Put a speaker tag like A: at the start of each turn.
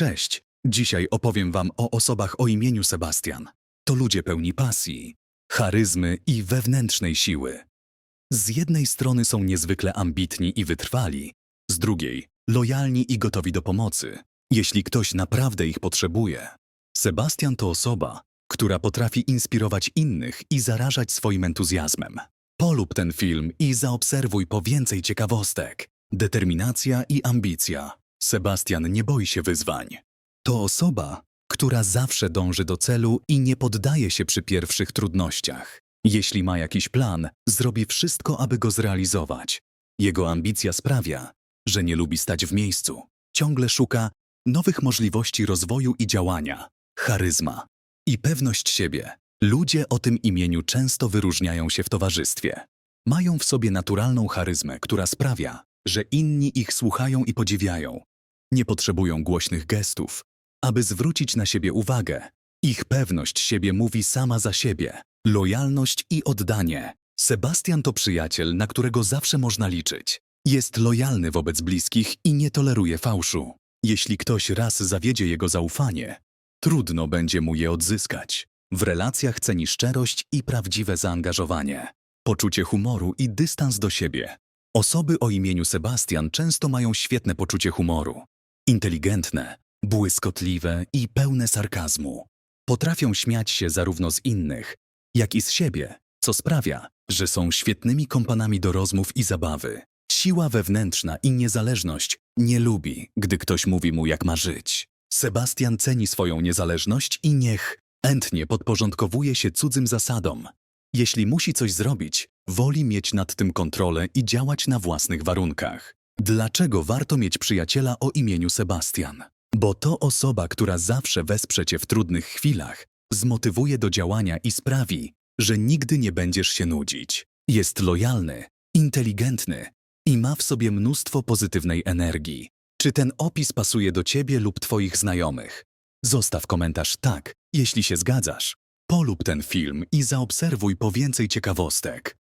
A: Cześć! Dzisiaj opowiem Wam o osobach o imieniu Sebastian. To ludzie pełni pasji, charyzmy i wewnętrznej siły. Z jednej strony są niezwykle ambitni i wytrwali, z drugiej lojalni i gotowi do pomocy, jeśli ktoś naprawdę ich potrzebuje. Sebastian to osoba, która potrafi inspirować innych i zarażać swoim entuzjazmem. Polub ten film i zaobserwuj po więcej ciekawostek. Determinacja i ambicja. Sebastian nie boi się wyzwań. To osoba, która zawsze dąży do celu i nie poddaje się przy pierwszych trudnościach. Jeśli ma jakiś plan, zrobi wszystko, aby go zrealizować. Jego ambicja sprawia, że nie lubi stać w miejscu. Ciągle szuka nowych możliwości rozwoju i działania, charyzma i pewność siebie. Ludzie o tym imieniu często wyróżniają się w towarzystwie. Mają w sobie naturalną charyzmę, która sprawia, że inni ich słuchają i podziwiają. Nie potrzebują głośnych gestów, aby zwrócić na siebie uwagę. Ich pewność siebie mówi sama za siebie. Lojalność i oddanie. Sebastian to przyjaciel, na którego zawsze można liczyć. Jest lojalny wobec bliskich i nie toleruje fałszu. Jeśli ktoś raz zawiedzie jego zaufanie, trudno będzie mu je odzyskać. W relacjach ceni szczerość i prawdziwe zaangażowanie, poczucie humoru i dystans do siebie. Osoby o imieniu Sebastian często mają świetne poczucie humoru. Inteligentne, błyskotliwe i pełne sarkazmu. Potrafią śmiać się zarówno z innych, jak i z siebie, co sprawia, że są świetnymi kompanami do rozmów i zabawy. Siła wewnętrzna i niezależność nie lubi, gdy ktoś mówi mu, jak ma żyć. Sebastian ceni swoją niezależność i niech chętnie podporządkowuje się cudzym zasadom. Jeśli musi coś zrobić, woli mieć nad tym kontrolę i działać na własnych warunkach. Dlaczego warto mieć przyjaciela o imieniu Sebastian? Bo to osoba, która zawsze wesprze cię w trudnych chwilach, zmotywuje do działania i sprawi, że nigdy nie będziesz się nudzić. Jest lojalny, inteligentny i ma w sobie mnóstwo pozytywnej energii. Czy ten opis pasuje do ciebie lub twoich znajomych? Zostaw komentarz tak, jeśli się zgadzasz. Polub ten film i zaobserwuj po więcej ciekawostek.